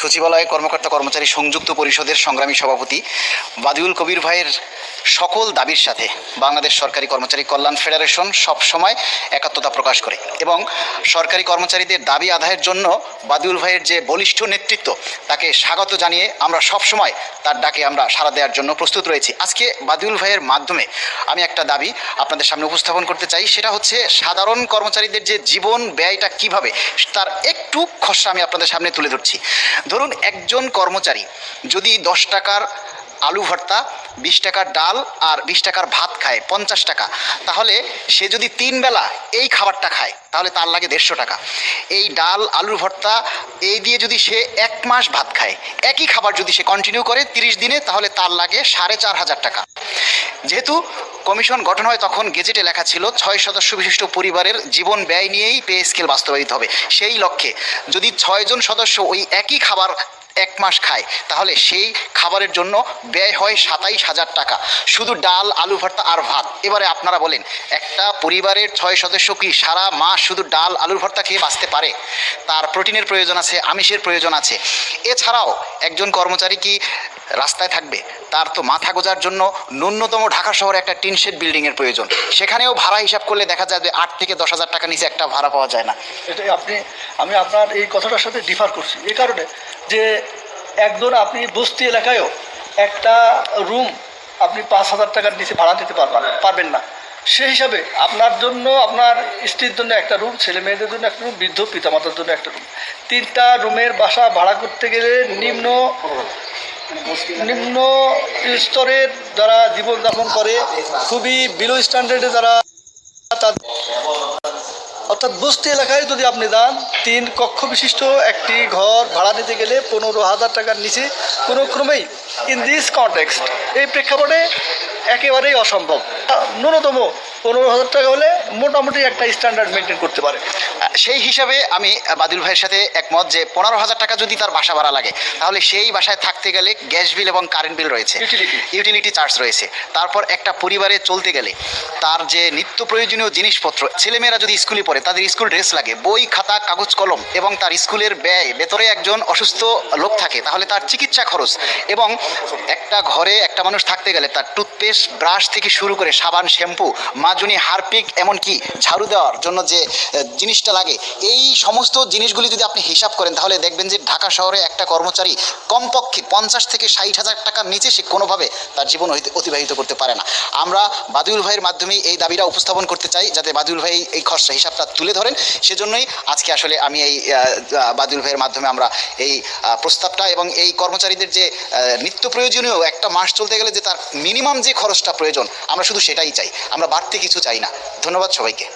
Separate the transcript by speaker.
Speaker 1: সচিবালয় কর্মকর্তা কর্মচারী সংযুক্ত পরিষদের সংগ্রামী সভাপতি বাদিউল কবির ভাইয়ের সকল দাবির সাথে বাংলাদেশ সরকারি কর্মচারী কল্যাণ ফেডারেশন সবসময় একাত্মতা প্রকাশ করে এবং সরকারি কর্মচারীদের দাবি আদায়ের জন্য বাদিউল ভাইয়ের যে বলিষ্ঠ নেতৃত্ব, তাকে স্বাগত জানিয়ে আমরা সবসময় তার ডাকে আমরা সাড়া দেওয়ার জন্য প্রস্তুত রয়েছি। আজকে বাদিউল ভাইয়ের মাধ্যমে আমি একটা দাবি আপনাদের সামনে উপস্থাপন করতে চাই, সেটা হচ্ছে সাধারণ কর্মচারীদের যে জীবন ব্যয়টা কীভাবে, তার একটু খসড়া আমি আপনাদের সামনে তুলে ধরছি। ধরুন একজন কর্মচারী, যদি দশ টাকার আলু ভর্তা, বিশ টাকার ডাল আর বিশ টাকার ভাত খায়, পঞ্চাশ টাকা, তাহলে সে যদি তিন বেলা এই খাবারটা খায়, তাহলে তার লাগে দেড়শো টাকা। এই ডাল, আলুর ভর্তা, এই দিয়ে যদি সে এক মাস ভাত খায়, একই খাবার যদি সে কন্টিনিউ করে তিরিশ দিনে, তাহলে তার লাগে সাড়ে চার হাজার টাকা। যেহেতু কমিশন গঠন হয় তখন গেজেটে লেখা ছিল, ছয় সদস্য বিশিষ্ট পরিবারের জীবন ব্যয় নিয়েই পে স্কেল বাস্তবায়িত হবে। সেই লক্ষ্যে যদি ছয়জন সদস্য ওই একই খাবার এক মাস খায়, তাহলে সেই খাবারের জন্য ব্যয় হয় সাতাইশ হাজার টাকা। শুধু ডাল, আলু ভর্তা আর ভাত। এবারে আপনারা বলেন, একটা পরিবারের ছয় সদস্য কি সারা মাস শুধু ডাল, আলুর ভর্তা খেয়ে বাঁচতে পারে? তার প্রোটিনের প্রয়োজন আছে, আমিষের প্রয়োজন আছে। এছাড়াও একজন কর্মচারী কি রাস্তায় থাকবে। তার তো মাথা গোজার জন্য ন্যূনতম ঢাকা শহরে একটা টিন শেড বিল্ডিংয়ের প্রয়োজন। সেখানেও ভাড়া হিসাব করলে দেখা যায় যে আট থেকে দশ হাজার টাকা নিচে একটা ভাড়া পাওয়া যায় না।
Speaker 2: এটাই আপনি, আমি আপনার এই কথাটার সাথে ডিফার করছি। এই কারণে যে একজন আপনি বস্তি এলাকায়ও একটা রুম আপনি পাঁচ হাজার টাকার নিচে ভাড়া দিতে পারবেন পারবেন না। সেই হিসাবে আপনার জন্য, আপনার স্ত্রীর জন্য একটা রুম ছেলে মেয়েদের জন্য একটা রুম বৃদ্ধ পিতামাতার জন্য একটা রুম তিনটা রুমের বাসা ভাড়া করতে গেলে নিম্ন নিম্ন স্তরের যারা জীবনযাপন করে, খুবই বিলো স্ট্যান্ডার্ডে যারা অর্থাৎ বস্তি এলাকায় যদি আপনি যান, তিন কক্ষ বিশিষ্ট একটি ঘর ভাড়া নিতে গেলে পনেরো হাজার টাকার নিচে কোনো ক্রমেই ইন দিস কনটেক্সট এই প্রেক্ষাপটে একেবারেই অসম্ভব। ন্যূনতম পনেরো হাজার টাকা হলে মোটামুটি একটা স্ট্যান্ডার্ড মেনটেন করতে পারে।
Speaker 1: সেই হিসাবে আমি বাদুল ভাইয়ের সাথে একমত যে পনেরো হাজার টাকা যদি তার বাসা ভাড়া লাগে তাহলে সেই বাসায় থাকতে গেলে গ্যাস বিল এবং কারেন্ট বিল রয়েছে। ইউটিলিটি চার্জ রয়েছে। তারপর একটা পরিবারে চলতে গেলে তার যে নিত্য প্রয়োজনীয় জিনিসপত্র ছেলেমেয়েরা যদি স্কুলে পড়ে তাদের স্কুল ড্রেস লাগে বই খাতা কাগজ কলম এবং তার স্কুলের ব্যয় ভেতরে একজন অসুস্থ লোক থাকে তাহলে তার চিকিৎসা খরচ এবং একটা ঘরে একটা মানুষ থাকতে গেলে তার টুথপেস্ট ব্রাশ থেকে শুরু করে সাবান শ্যাম্পু মাজুনি হারপিক এমনকি ঝাড়ু দেওয়ার জন্য যে জিনিসটা লাগে, এই সমস্ত জিনিসগুলি যদি আপনি হিসাব করেন, তাহলে দেখবেন যে ঢাকা শহরে একটা কর্মচারী কমপক্ষে পঞ্চাশ থেকে ষাট হাজার টাকার নিচে সে কোনোভাবে তার জীবন অতিবাহিত করতে পারে না। আমরা বাদুল ভাইয়ের মাধ্যমে এই দাবিটা উপস্থাপন করতে চাই, যাতে বাদুল ভাই এই খরচা হিসাবটা তুলে ধরেন। সেজন্যই আজকে আসলে আমি এই বাদুল ভাইয়ের মাধ্যমে আমরা এই প্রস্তাবটা এবং এই কর্মচারীদের যে নিত্য প্রয়োজনীয় একটা মাস চলতে গেলে যে তার মিনিমাম যে খরচটা প্রয়োজন, আমরা শুধু সেটাই চাই। আমরা বাড়তি কিছু চাই না। ধন্যবাদ সবাইকে।